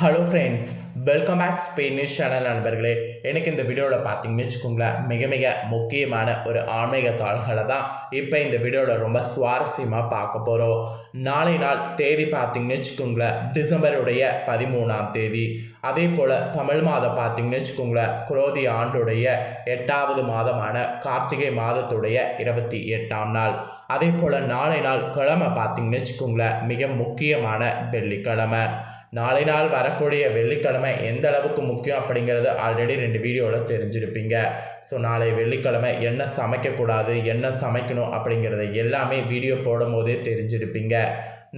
Hello friends welcome back Spain news channel நண்பர்களே. எனக்கு இந்த வீடியோவில் பார்த்தீங்கன்னு வச்சுக்கோங்களேன் மிக மிக முக்கியமான ஒரு ஆன்மீக தாள்களை தான் இப்போ இந்த வீடியோவில் ரொம்ப சுவாரஸ்யமாக பார்க்க போகிறோம் நாளை நாள் தேதி பார்த்தீங்கன்னு வச்சுக்கோங்களேன் டிசம்பருடைய பதிமூணாம் தேதி. அதே போல் தமிழ் மாதம் பார்த்தீங்கன்னு வச்சுக்கோங்களேன் குரோதி ஆண்டுடைய எட்டாவது மாதமான கார்த்திகை மாதத்துடைய இருபத்தி எட்டாம் நாள். அதே போல் நாளை நாள் கிழமை பார்த்தீங்கன்னு வச்சுக்கோங்களேன் மிக முக்கியமான வெள்ளிக்கிழமை. நாளை நாள் வரக்கூடிய வெள்ளிக்கிழமை எந்த அளவுக்கு முக்கியம் அப்படிங்கிறது ஆல்ரெடி ரெண்டு வீடியோவில் தெரிஞ்சிருப்பீங்க. ஸோ நாளை வெள்ளிக்கிழமை என்ன சமைக்கக்கூடாது என்ன சமைக்கணும் அப்படிங்கிறத எல்லாமே வீடியோ போடும் போதே தெரிஞ்சிருப்பீங்க.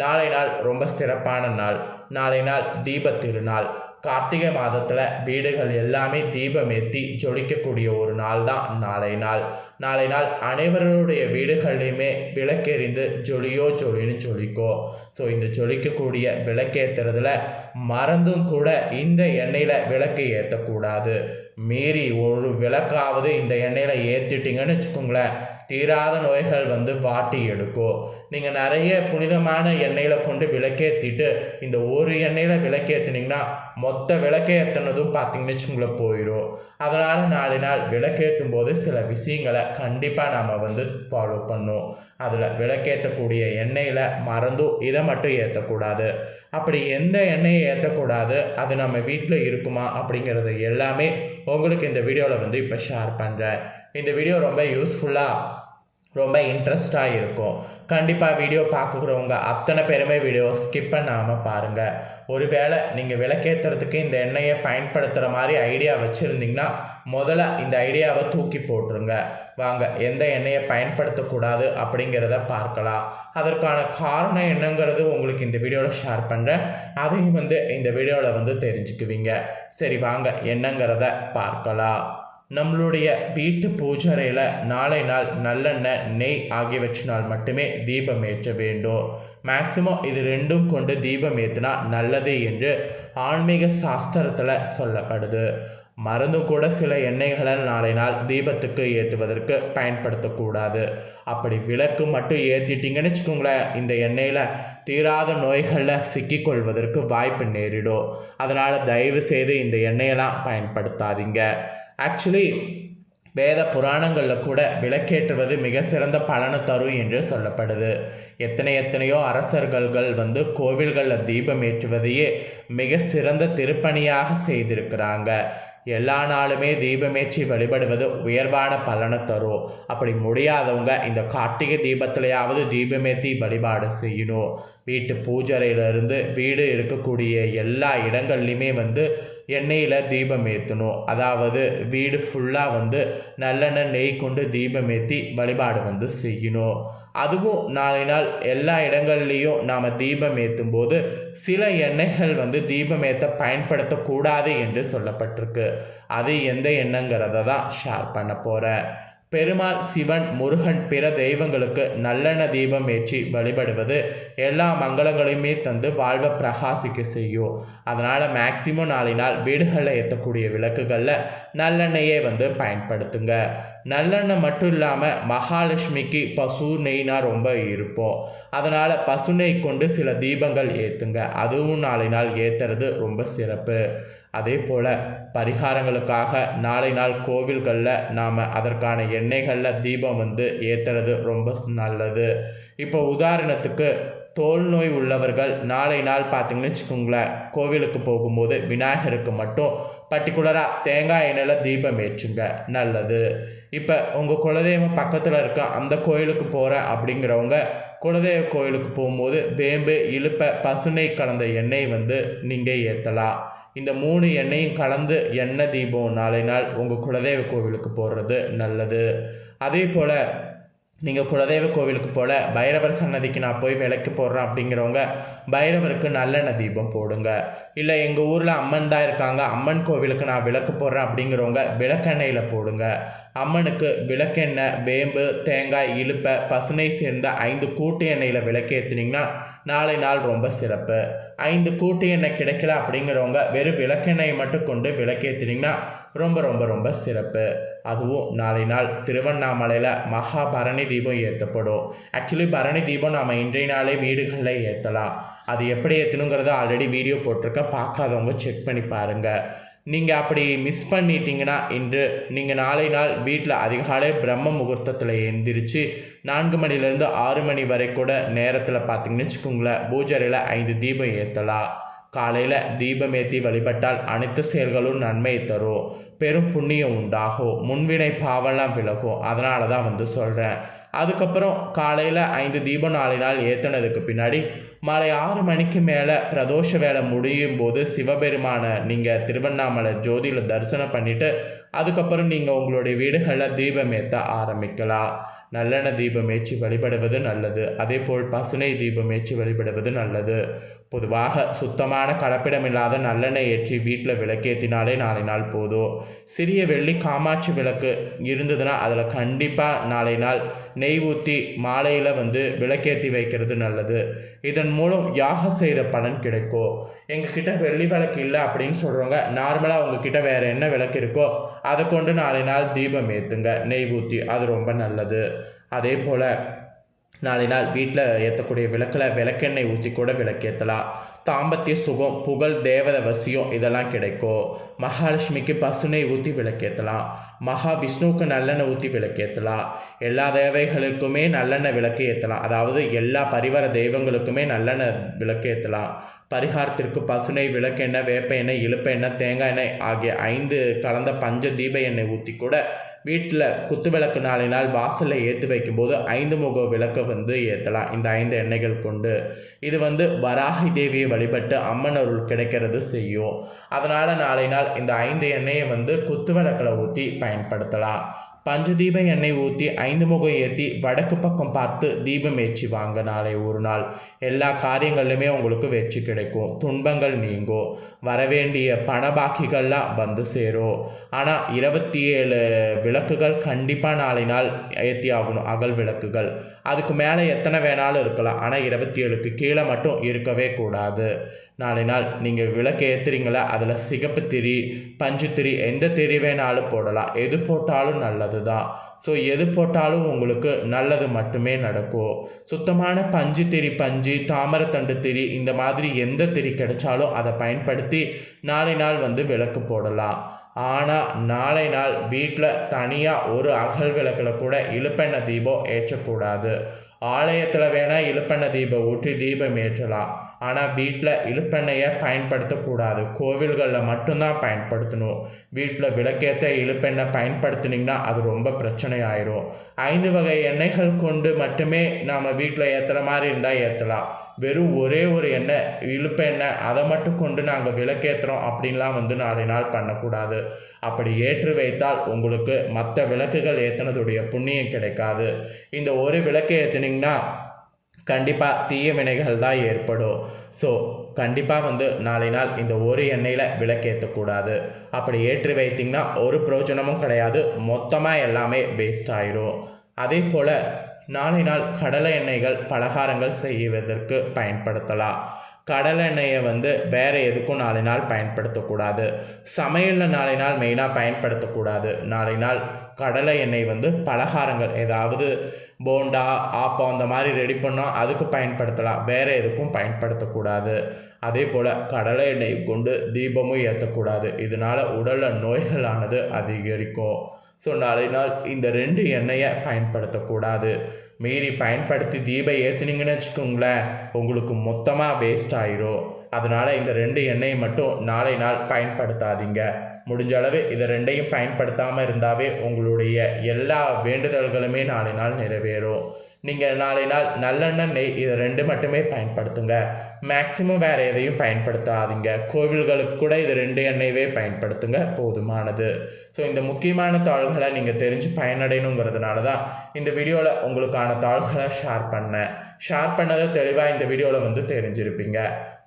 நாளை நாள் ரொம்ப சிறப்பான நாள். நாளை நாள் தீப திருநாள். கார்த்திகை மாதத்தில் வீடுகள் எல்லாமே தீபம் ஏற்றி ஜொலிக்கக்கூடிய ஒரு நாள் தான் நாளை நாள். நாளை நாள் அனைவருடைய வீடுகள்லையுமே விளக்கெறிந்து ஜொலியோ ஜொலின்னு ஜொலிக்கோ. ஸோ இந்த ஜொலிக்கக்கூடிய விளக்கேற்றுறதுல மறந்தும் கூட இந்த எண்ணெயில் விளக்கு ஏற்றக்கூடாது மீறி ஒரு விளக்காவது இந்த எண்ணெயில் ஏற்றிட்டிங்கன்னு வச்சுக்கோங்களேன் தீராத நோய்கள் வந்து வாட்டி எடுக்கும். நீங்கள் நிறைய புனிதமான எண்ணெயில் கொண்டு விளக்கேற்றிட்டு இந்த ஒரு எண்ணெயில் விளக்கேற்றினீங்கன்னா மொத்த விளக்கேற்றினதும் பார்த்தீங்கன்னு வச்சுங்களேன் போயிடும் அதனால் நாலு நாள் விளக்கேற்றும் போது சில விஷயங்களை கண்டிப்பாக நாம் வந்து ஃபாலோ பண்ணும். அதில் விளக்கேற்றக்கூடிய எண்ணெயில் மறந்தும் இதை மட்டும் ஏற்றக்கூடாது அப்படி எந்த எண்ணெயை ஏற்றக்கூடாது அது நம்ம வீட்டில் இருக்குமா அப்படிங்கிறது எல்லாமே உங்களுக்கு இந்த வீடியோவில் வந்து இப்போ ஷேர் பண்ணுறேன் இந்த வீடியோ ரொம்ப யூஸ்ஃபுல்லாக ரொம்ப இன்ட்ரெஸ்டாக இருக்கும். கண்டிப்பாக வீடியோ பார்க்குறவங்க அத்தனை பேருமே வீடியோ ஸ்கிப் பண்ணாமல் பாருங்கள் ஒருவேளை நீங்கள் விளக்கேற்றுறதுக்கு இந்த எண்ணெயை பயன்படுத்துகிற மாதிரி ஐடியா வச்சுருந்தீங்கன்னா முதல்ல இந்த ஐடியாவை தூக்கி போட்டுருங்க. வாங்க எந்த எண்ணெயை பயன்படுத்தக்கூடாது அப்படிங்கிறத பார்க்கலாம். அதற்கான காரணம் என்னங்கிறது உங்களுக்கு இந்த வீடியோவில் ஷேர் பண்ணுறேன் அதையும் வந்து இந்த வீடியோவில் வந்து தெரிஞ்சுக்குவீங்க. சரி வாங்க என்னங்கிறத பார்க்கலாம். நம்மளுடைய வீட்டு பூஜறையில் நாளை நாள் நல்லெண்ணெய் நெய் ஆகியவற்றினால் மட்டுமே தீபம் ஏற்ற வேண்டும். மேக்சிமம் இது ரெண்டும் கொண்டு தீபம் ஏற்றினா நல்லது என்று ஆன்மீக சாஸ்திரத்தில் சொல்லப்படுது. மருந்து கூட சில எண்ணெய்களை நாளை நாள் தீபத்துக்கு ஏற்றுவதற்கு பயன்படுத்தக்கூடாது. அப்படி விளக்கு மட்டும் ஏற்றிட்டீங்கன்னு வச்சுக்கோங்களேன் இந்த எண்ணெயில் தீராத நோய்களில் சிக்கிக்கொள்வதற்கு வாய்ப்பு நேரிடும். அதனால் தயவு செய்து இந்த எண்ணெயெல்லாம் பயன்படுத்தாதீங்க. ஆக்சுவலி வேத புராணங்களில் கூட விளக்கேற்றுவது மிக சிறந்த பலனை தரும் என்று சொல்லப்படுது. எத்தனை எத்தனையோ அரசர்கள்கள் வந்து கோவில்களில் தீபம் ஏற்றுவதையே மிக சிறந்த திருப்பணியாக செய்திருக்கிறாங்க. எல்லா நாளுமே தீபமேற்றி வழிபடுவது உயர்வான பலனை தரும். அப்படி முடியாதவங்க இந்த கார்த்திகை தீபத்திலையாவது தீபமேற்றி வழிபாடு செய்யணும். வீட்டு பூஜரையிலிருந்து வீடு இருக்கக்கூடிய எல்லா இடங்கள்லையுமே வந்து எண்ணெயில் தீபம் ஏற்றணும் அதாவது வீடு ஃபுல்லாக வந்து நல்லெண்ணெய் நெய் கொண்டு தீபம் ஏற்றி வழிபாடு வந்து செய்யணும். அதுவும் நாளை நாள் எல்லா இடங்கள்லேயும் நாம் தீபம் ஏற்றும் போது சில எண்ணெய்கள் வந்து தீபம் ஏற்ற பயன்படுத்தக்கூடாது என்று சொல்லப்பட்டிருக்கு. அது எந்த எண்ணங்கிறத தான் ஷேர் பண்ண போகிறேன் பெருமாள் சிவன் முருகன் பிற தெய்வங்களுக்கு நல்லெண்ண தீபம் ஏற்றி வழிபடுவது எல்லா மங்களங்களையுமே தந்து வாழ்வை பிரகாசிக்க செய்யும். அதனால் மேக்சிமம் நாளை நாள் வீடுகளில் ஏற்றக்கூடிய விளக்குகளில் நல்லெண்ணெயே வந்து பயன்படுத்துங்க. நல்லெண்ணெய் மட்டும் இல்லாமல் மகாலட்சுமிக்கு பசு நெய்னா ரொம்ப இருப்போம். அதனால் பசு நெய் கொண்டு சில தீபங்கள் ஏற்றுங்க அதுவும் நாளை நாள் ஏற்றுறது ரொம்ப சிறப்பு. அதே போல் பரிகாரங்களுக்காக நாளை நாள் கோவில்களில் நாம் அதற்கான எண்ணெய்களில் தீபம் வந்து ஏற்றுறது ரொம்ப நல்லது. இப்போ உதாரணத்துக்கு தோல் நோய் உள்ளவர்கள் நாளை நாள் பார்த்தீங்கன்னு வச்சுக்கோங்களேன் கோவிலுக்கு போகும்போது விநாயகருக்கு மட்டும் பர்டிகுலராக தேங்காய் எண்ணெயில் தீபம் ஏற்றுங்க நல்லது. இப்போ உங்கள் குலதெய்வம் பக்கத்தில் இருக்க அந்த கோயிலுக்கு போகிறேன் அப்படிங்கிறவங்க குலதெய்வ கோயிலுக்கு போகும்போது வேம்பு இழுப்பை பசுனை கலந்த எண்ணெய் வந்து நீங்கள் ஏற்றலாம் இந்த மூணு எண்ணெயும் கலந்து எண்ணெய் தீபம் நாளை நாள் உங்கள் குலதெய்வ கோவிலுக்கு போடுறது நல்லது. அதே போல் நீங்கள் குலதெய்வ கோவிலுக்கு போல் பைரவர் சன்னதிக்கு நான் போய் விளக்கு போடுறேன் அப்படிங்கிறவங்க பைரவருக்கு நல்லெண்ணெய் தீபம் போடுங்க. இல்லை எங்கள் ஊரில் அம்மன் தான் இருக்காங்க அம்மன் கோவிலுக்கு நான் விளக்கு போடுறேன் அப்படிங்கிறவங்க விளக்கெண்ணெயில் போடுங்க. அம்மனுக்கு விளக்கெண்ணெய் வேம்பு தேங்காய் இழுப்பை பசுனை சேர்ந்த ஐந்து கூட்டு எண்ணெயில் விளக்கு ஏற்றுனீங்கன்னா நாளை நாள் ரொம்ப சிறப்பு. ஐந்து கூட்டு எண்ணெய் கிடைக்கல அப்படிங்கிறவங்க வெறும் விளக்கெண்ணெயை மட்டும் கொண்டு விளக்கேற்றினீங்கன்னா ரொம்ப ரொம்ப ரொம்ப சிறப்பு. அதுவும் நாளை நாள் திருவண்ணாமலையில் மகா பரணி தீபம் ஏற்றப்படும். ஆக்சுவலி பரணி தீபம் நாம் இன்றைய நாளே வீடுகளில் ஏற்றலாம் அது எப்படி ஏற்றணுங்கிறத ஆல்ரெடி வீடியோ போட்டிருக்கேன். பார்க்காதவங்க செக் பண்ணி பாருங்கள் நீங்கள் அப்படி மிஸ் பண்ணிட்டீங்கன்னா இன்று நீங்கள் நாளை நாள் வீட்டில் அதிகாலை பிரம்ம முகூர்த்தத்தில் எந்திரிச்சு நான்கு மணிலேருந்து ஆறு மணி வரை கூட நேரத்தில் பார்த்தீங்கன்னு வச்சுக்கோங்களேன். பூஜரையில் ஐந்து தீபம் ஏற்றலாம் காலையில் தீபமேத்தி வழிபட்டால் அனைத்து செயல்களும் நன்மை தரும். பெரும் புண்ணியம் உண்டாகும். முன்வினை பாவம்லாம் விலகும். அதனால தான் வந்து சொல்கிறேன் அதுக்கப்புறம் காலையில் ஐந்து தீபம் நாலு நாள் ஏற்றினதுக்கு பின்னாடி மாலை ஆறு மணிக்கு மேலே பிரதோஷ வேலை முடியும் போது சிவபெருமானை நீங்கள் திருவண்ணாமலை ஜோதியில் தரிசனம் பண்ணிவிட்டு அதுக்கப்புறம் நீங்கள் உங்களுடைய வீடுகளில் தீபம் ஏற்ற ஆரம்பிக்கலாம். நல்லெண்ணெய் தீபம் ஏற்றி வழிபடுவது நல்லது. அதே போல் பசுனை தீபம் ஏற்றி வழிபடுவது நல்லது. பொதுவாக சுத்தமான கலப்பிடமில்லாத நல்லெண்ணெய் ஏற்றி வீட்டில் விளக்கேற்றினாலே நாளை நாள் போதும். சிறிய வெள்ளி காமாட்சி விளக்கு இருந்ததுன்னா அதில் கண்டிப்பாக நாளை நாள் நெய் ஊற்றி மாலையில் வந்து விளக்கேற்றி வைக்கிறது நல்லது. இதன் மூலம் யாகம் செய்த பலன் கிடைக்கும். எங்ககிட்ட வெள்ளி விளக்கு இல்லை அப்படின்னு சொல்கிறவங்க நார்மலாக உங்ககிட்ட வேறு என்ன விளக்கு இருக்கோ அதை கொண்டு நாளை நாள் தீபம் ஏற்றுங்க நெய் ஊற்றி அது ரொம்ப நல்லது. அதே போல் நாளை நாள் வீட்டில் ஏற்றக்கூடிய விளக்கில் விளக்கெண்ணெய் ஊற்றி கூட விளக்கேற்றலாம் தாம்பத்திய சுகம் புகழ் தேவத வசியம் இதெல்லாம் கிடைக்கும். மகாலட்சுமிக்கு பசுனை ஊற்றி விளக்கேற்றலாம் மகா விஷ்ணுவுக்கு நல்லெண்ணெய் ஊற்றி விளக்கேற்றலாம் எல்லா தேவைகளுக்குமே நல்லெண்ணெய் விளக்கு ஏற்றலாம் அதாவது எல்லா பரிவார தெய்வங்களுக்குமே நல்லெண்ணெய் விளக்கு ஏற்றலாம் பரிகாரத்திற்கு பசுனை விளக்கெண்ணெய் வேப்ப எண்ணெய் இழுப்பெண்ணெய் தேங்காய் எண்ணெய் ஆகிய ஐந்து கலந்த பஞ்ச தீப எண்ணெய் ஊற்றி கூட வீட்டில் குத்து விளக்கு நாளினால் வாசலில் ஏற்றி வைக்கும்போது ஐந்து முக விளக்கை வந்து ஏற்றலாம் இந்த ஐந்து எண்ணெய்கள் கொண்டு இது வந்து வராகி தேவியை வழிபட்டு அம்மன் அருள் கிடைக்கிறது செய்யும். அதனால் நாளை நாள் இந்த ஐந்து எண்ணெயை வந்து குத்து விளக்கில் ஊற்றி பயன்படுத்தலாம். பஞ்சதீப எண்ணெய் ஊற்றி ஐந்து முகம் ஏற்றி வடக்கு பக்கம் பார்த்து தீபம் ஏற்றி வாங்க நாளை ஒரு நாள். எல்லா காரியங்கள்லையுமே உங்களுக்கு வெற்றி கிடைக்கும். துன்பங்கள் நீங்கும் வரவேண்டிய பண பாக்கிகள்லாம் வந்து சேரும் ஆனால் இருபத்தி ஏழு விளக்குகள் கண்டிப்பாக நாளை நாள் ஏற்றி ஆகணும். அகல் விளக்குகள். அதுக்கு மேலே எத்தனை வேணாலும் இருக்கலாம். ஆனால் இருபத்தி ஏழுக்கு கீழே மட்டும் இருக்கவே கூடாது. நாளை நாள் நீங்கள் விளக்கு ஏற்றுறீங்களா அதில் சிகப்பு திரி பஞ்சு திரி எந்த திரி வேணாலும் போடலாம். எது போட்டாலும் நல்லது தான் ஸோ எது போட்டாலும் உங்களுக்கு நல்லது மட்டுமே நடக்கும். சுத்தமான பஞ்சு திரி பஞ்சு தாமரத்தண்டு திரி இந்த மாதிரி எந்த திரி கிடைச்சாலும் அதை பயன்படுத்தி நாளை நாள் வந்து விளக்கு போடலாம். ஆனால் நாளை நாள் வீட்டில் தனியாக ஒரு அகல் விளக்கில் கூட இழுப்பெண்ணெய் தீபம் ஏற்றக்கூடாது. ஆலயத்தில் வேணால் இழுப்பெண்ணெய் தீபம் ஊற்றி தீபம் ஏற்றலாம். ஆனால் வீட்டில் இழுப்பெண்ணெயை பயன்படுத்தக்கூடாது. கோவில்களில் மட்டும்தான் பயன்படுத்தணும். வீட்டில் விளக்கேற்ற இழுப்பெண்ணெய் பயன்படுத்தினீங்கன்னா அது ரொம்ப பிரச்சனை ஆயிரும் ஐந்து வகை எண்ணெய்கள் கொண்டு மட்டுமே நாம் வீட்டில் ஏற்றுற மாதிரி இருந்தால் ஏற்றலாம் வெறும் ஒரே ஒரு எண்ணெய் இழுப்ப எண்ணெய் அதை மட்டும் கொண்டு நாங்கள் விளக்கேற்றுறோம் அப்படின்லாம் வந்து நாளை நாள் பண்ணக்கூடாது. அப்படி ஏற்றி வைத்தால் உங்களுக்கு மற்ற விளக்குகள் ஏற்றினதுடைய புண்ணியம் கிடைக்காது. இந்த ஒரு விளக்கு ஏற்றினீங்கன்னா கண்டிப்பாக தீய வினைகள் தான் ஏற்படும். ஸோ கண்டிப்பாக வந்து நாளை நாள் இந்த ஒரு எண்ணெயில் விளக்கேற்றக்கூடாது அப்படி ஏற்றி வைத்திங்கன்னா ஒரு பிரயோஜனமும் கிடையாது. மொத்தமாக எல்லாமே வேஸ்ட் ஆயிரும். அதே போல் நாளை நாள் கடலை எண்ணெய்கள் பலகாரங்கள் செய்வதற்கு பயன்படுத்தலாம். கடலை எண்ணெயை வந்து வேறு எதுக்கும் நாளை நாள் பயன்படுத்தக்கூடாது. சமையலில் நாளை நாள் மெயினாக பயன்படுத்தக்கூடாது. நாளை நாள் கடலை எண்ணெய் வந்து பலகாரங்கள் ஏதாவது போண்டா ஆப்பம் அந்த மாதிரி ரெடி பண்ணால் அதுக்கு பயன்படுத்தலாம். வேறு எதுக்கும் பயன்படுத்தக்கூடாது. அதே போல் கடலை எண்ணெய் கொண்டு தீபமும் ஏற்றக்கூடாது இதனால் உடலில் நோய்களானது அதிகரிக்கும். ஸோ நாளை நாள் இந்த ரெண்டு எண்ணெயை பயன்படுத்தக்கூடாது. மீறி பயன்படுத்தி தீபம் ஏற்றுனீங்கன்னு வச்சுக்கோங்களேன் உங்களுக்கு மொத்தமாக வேஸ்ட் ஆயிரும். அதனால் இந்த ரெண்டு எண்ணெயை மட்டும் நாளை நாள் பயன்படுத்தாதீங்க. முடிஞ்ச அளவு இதை ரெண்டையும் பயன்படுத்தாமல் இருந்தாவே உங்களுடைய எல்லா வேண்டுதல்களுமே நாளை நாள் நிறைவேறும். நீங்கள் நாளை நாள் நல்லெண்ணெய் நெய் இதை ரெண்டு மட்டுமே பயன்படுத்துங்க. மேக்சிமம் வேறு எதையும் பயன்படுத்தாதீங்க. கோவில்களுக்கு கூட இது ரெண்டு எண்ணெயவே பயன்படுத்துங்க. போதுமானது. ஸோ இந்த முக்கியமான தாள்களை நீங்கள் தெரிஞ்சு பயனடையணுங்கிறதுனால தான் இந்த வீடியோவில் உங்களுக்கான தாள்களை ஷேர் பண்ணேன். ஷேர் பண்ணதை தெளிவாக இந்த வீடியோவில் வந்து தெரிஞ்சிருப்பீங்க.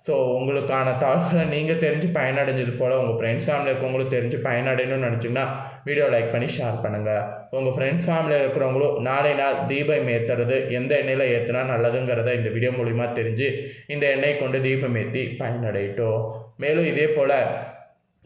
ஸோ உங்களுக்கான தகவல்களை நீங்கள் தெரிஞ்சு பயனடைஞ்சது போல் உங்கள் ஃப்ரெண்ட்ஸ் ஃபேமிலி இருக்கவங்களும் தெரிஞ்சு பயனடையணும்னு நினச்சிங்கன்னா வீடியோ லைக் பண்ணி ஷேர் பண்ணுங்கள் உங்கள் ஃப்ரெண்ட்ஸ் ஃபேமிலியில் இருக்கிறவங்களும் நாளை நாள் தீபம் ஏற்றுறது எந்த எண்ணெயில் ஏற்றுனா நல்லதுங்கிறத இந்த வீடியோ மூலிமா தெரிஞ்சு இந்த எண்ணெயை கொண்டு தீபம் ஏற்றி பயனடையட்டும். மேலும் இதே போல்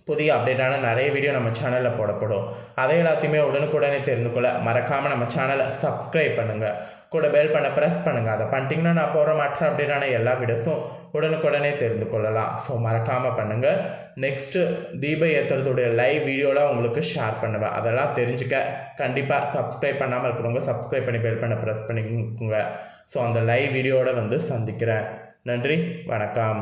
புதிய அப்டேட்டான நிறைய வீடியோ நம்ம சேனலில் போடப்படும். அதை எல்லாத்தையுமே உடனுக்குடனே தெரிந்து கொள்ள மறக்காமல் நம்ம சேனலை சப்ஸ்கிரைப் பண்ணுங்கள் கூட பெல் பண்ண ப்ரெஸ் பண்ணுங்கள் அதை பண்ணிட்டீங்கன்னா நான் போகிற மற்ற அப்படின்னா எல்லா வீடியோஸும் உடனுக்குடனே தெரிந்து கொள்ளலாம். ஸோ மறக்காமல் பண்ணுங்கள் நெக்ஸ்ட்டு தீப ஏற்றுறதுடைய லைவ் வீடியோலாம் உங்களுக்கு ஷேர் பண்ணுவேன். அதெல்லாம் தெரிஞ்சுக்க. கண்டிப்பாக சப்ஸ்கிரைப் பண்ணாமல் இருக்கிறவங்க சப்ஸ்கிரைப் பண்ணி பெல் பண்ண ப்ரெஸ் பண்ணிக்கோங்க. ஸோ அந்த லைவ் வீடியோட வந்து சந்திக்கிறேன். நன்றி வணக்கம்.